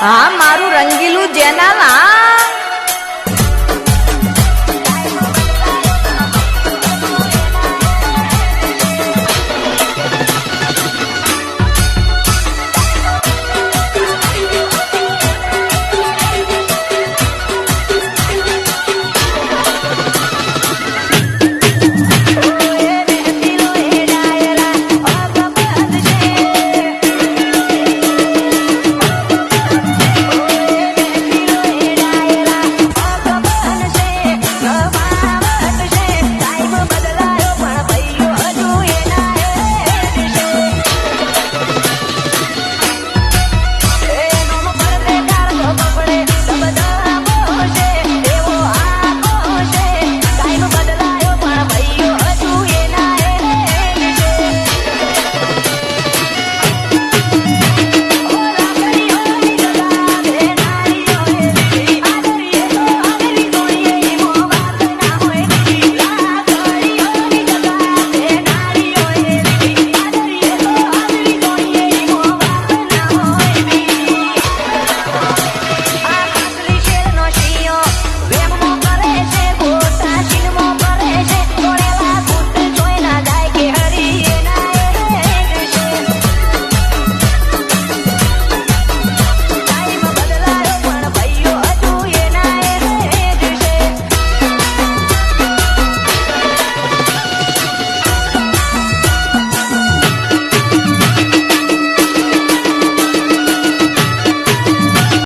હા મારું રંગીલું જેના નામ